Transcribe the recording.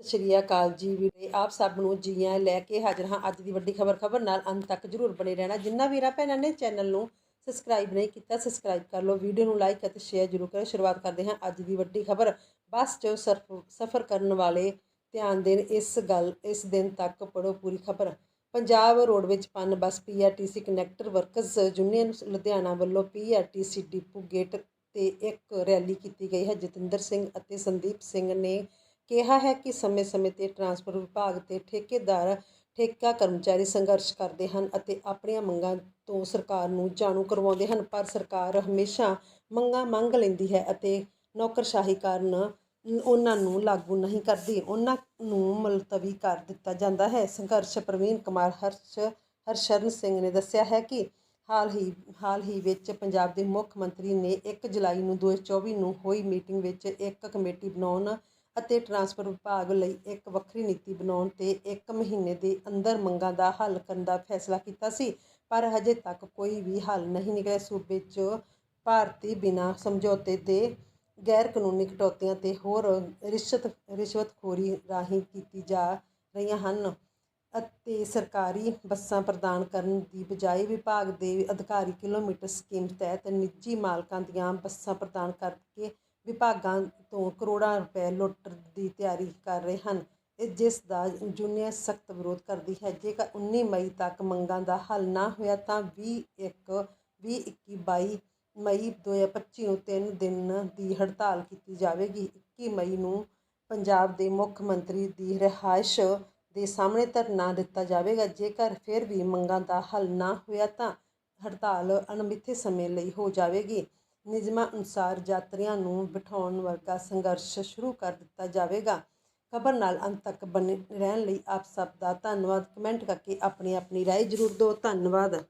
ਸਤਿ ਸ਼੍ਰੀ ਅਕਾਲ ਜੀ ਵੀਰੇ, ਆਪ ਸਭ ਨੂੰ ਜੀਆਂ ਲੈ ਕੇ ਹਾਜ਼ਰ ਹਾਂ ਅੱਜ ਦੀ ਵੱਡੀ ਖਬਰ ਖਬਰ ਨਾਲ ਅੰਤ ਤੱਕ ਜਰੂਰ ਬਣੇ ਰਹਿਣਾ। ਜਿੰਨਾ ਵੀਰਾਂ, ਭੈਣਾਂ ਨੇ ਚੈਨਲ ਨੂੰ ਸਬਸਕ੍ਰਾਈਬ ਨਹੀਂ ਕੀਤਾ ਸਬਸਕ੍ਰਾਈਬ ਕਰ ਲਓ ਵੀਡੀਓ ਨੂੰ ਲਾਈਕ ਅਤੇ ਸ਼ੇਅਰ ਜਰੂਰ ਕਰੋ। ਸ਼ੁਰੂਆਤ ਕਰਦੇ ਹਾਂ ਅੱਜ ਦੀ ਵੱਡੀ ਖਬਰ। ਬੱਸ 'ਚ ਸਰਫ- ਸਫ਼ਰ ਕਰਨ ਵਾਲੇ ਧਿਆਨ ਦੇਣ, ਇਸ ਗੱਲ, ਇਸ ਦਿਨ ਤੱਕ ਪੜੋ ਪੂਰੀ ਖਬਰ। Punjab roadways Punbus PRTC connector workers union Ludhiana ਵੱਲੋਂ ਪੀਆਰਟੀਸੀ ਡਿਪੂ ਗੇਟ ਤੇ ਇੱਕ ਰੈਲੀ ਕੀਤੀ ਗਈ ਹੈ। ਜਤਿੰਦਰ ਸਿੰਘ ਅਤੇ ਸੰਦੀਪ ਸਿੰਘ ਨੇ ਕਿਹਾ ਹੈ ਕਿ ਸਮੇਂ-ਸਮੇਂ ਤੇ ਟਰਾਂਸਪੋਰਟ ਵਿਭਾਗ ਤੇ ਠੇਕੇਦਾਰ, ਠੇਕਾ ਕਰਮਚਾਰੀ ਸੰਘਰਸ਼ ਕਰਦੇ ਹਨ ਅਤੇ ਆਪਣੀਆਂ ਮੰਗਾਂ ਤੋਂ ਸਰਕਾਰ ਨੂੰ ਜਾਣੂ ਕਰਵਾਉਂਦੇ ਹਨ। ਪਰ ਸਰਕਾਰ ਹਮੇਸ਼ਾ ਮੰਗਾਂ ਮੰਗ ਲੈਂਦੀ ਹੈ ਅਤੇ ਨੌਕਰਸ਼ਾਹੀ ਕਾਰਨ ਉਹਨਾਂ ਨੂੰ ਲਾਗੂ ਨਹੀਂ ਕਰਦੀ। ਉਹਨਾਂ ਨੂੰ ਮੁਲਤਵੀ ਕਰ ਦਿੱਤਾ ਜਾਂਦਾ ਹੈ। ਸੰਘਰਸ਼ ਪ੍ਰਵੀਨ ਕੁਮਾਰ ਹਰਸ਼, ਹਰਸ਼ਰਨ ਸਿੰਘ ਨੇ ਦੱਸਿਆ ਹੈ ਕਿ ਹਾਲ ਹੀ ਹਾਲ ਹੀ ਵਿੱਚ ਪੰਜਾਬ ਦੇ ਮੁੱਖ ਮੰਤਰੀ ਨੇ 1 ਜੁਲਾਈ ਨੂੰ 2024 ਨੂੰ ਹੋਈ ਮੀਟਿੰਗ ਵਿੱਚ ਇੱਕ ਕਮੇਟੀ ਬਣਾਉਣ ਅਤੇ ਟਰਾਂਸਪੋਰਟ ਵਿਭਾਗ ਲਈ ਇੱਕ ਵੱਖਰੀ ਨੀਤੀ ਬਣਾਉਣ ਤੇ ਇੱਕ ਮਹੀਨੇ ਦੇ ਅੰਦਰ ਮੰਗਾਂ ਦਾ ਹੱਲ ਕਰਨ ਦਾ ਫੈਸਲਾ ਕੀਤਾ ਸੀ। ਪਰ ਹਜੇ ਤੱਕ ਕੋਈ ਵੀ ਹੱਲ ਨਹੀਂ ਨਿਕਲਿਆ। ਸੂਬੇ 'ਚ ਭਾਰਤੀ ਬਿਨਾਂ ਸਮਝੌਤੇ ਦੇ ਗੈਰ ਕਾਨੂੰਨੀ ਕਟੌਤੀਆਂ ਤੇ ਹੋਰ ਰਿਸ਼ਵਤ, ਰਿਸ਼ਵਤਖੋਰੀ ਰਾਹੀਂ ਕੀਤੀ ਜਾ ਰਹੀਆਂ ਹਨ ਅਤੇ ਸਰਕਾਰੀ ਬੱਸਾਂ ਪ੍ਰਦਾਨ ਕਰਨ ਦੀ ਬਜਾਏ ਵਿਭਾਗ ਦੇ ਅਧਿਕਾਰੀ ਕਿਲੋਮੀਟਰ ਸਕੀਮ ਤਹਿਤ ਨਿੱਜੀ ਮਾਲਕਾਂ ਦੀਆਂ ਬੱਸਾਂ ਪ੍ਰਦਾਨ ਕਰਕੇ ਵਿਭਾਗਾਂ ਤੋਂ ਕਰੋੜਾਂ ਰੁਪਏ ਲੁੱਟ ਦੀ ਤਿਆਰੀ ਕਰ ਰਹੇ ਹਨ। ਜਿਸ ਦਾ ਯੂਨੀਅਨ ਸਖਤ ਵਿਰੋਧ ਕਰਦੀ ਹੈ। ਜੇਕਰ 19 ਮਈ ਤੱਕ ਮੰਗਾਂ ਦਾ ਹੱਲ ਨਾ ਹੋਇਆ ਤਾਂ 21 20 21 22 ਮਈ 2025 ਨੂੰ ਤਿੰਨ ਦਿਨ ਦੀ ਹੜਤਾਲ ਕੀਤੀ ਜਾਵੇਗੀ। 21 ਮਈ ਨੂੰ ਪੰਜਾਬ ਦੇ ਮੁੱਖ ਮੰਤਰੀ ਦੀ ਰਿਹਾਇਸ਼ ਦੇ ਸਾਹਮਣੇ ਧਰਨਾ ਦਿੱਤਾ ਜਾਵੇਗਾ। ਜੇਕਰ ਫਿਰ ਵੀ ਮੰਗਾਂ ਦਾ ਹੱਲ ਨਾ ਹੋਇਆ ਤਾਂ ਹੜਤਾਲ ਅਣਮਿੱਥੇ ਸਮੇਂ ਲਈ ਹੋ ਜਾਵੇਗੀ। ਨਿਯਮਾਂ ਅਨੁਸਾਰ ਯਾਤਰੀਆਂ ਨੂੰ ਬਿਠਾਉਣ ਵਰਗਾ ਸੰਘਰਸ਼ ਸ਼ੁਰੂ ਕਰ ਦਿੱਤਾ ਜਾਵੇਗਾ। ਖਬਰ ਨਾਲ ਅੰਤ ਤੱਕ ਬਣੇ ਰਹਿਣ ਲਈ ਆਪ ਸਭ ਦਾ ਧੰਨਵਾਦ। ਕਮੈਂਟ ਕਰਕੇ ਆਪਣੀ ਆਪਣੀ ਰਾਏ ਜ਼ਰੂਰ ਦਿਓ। ਧੰਨਵਾਦ।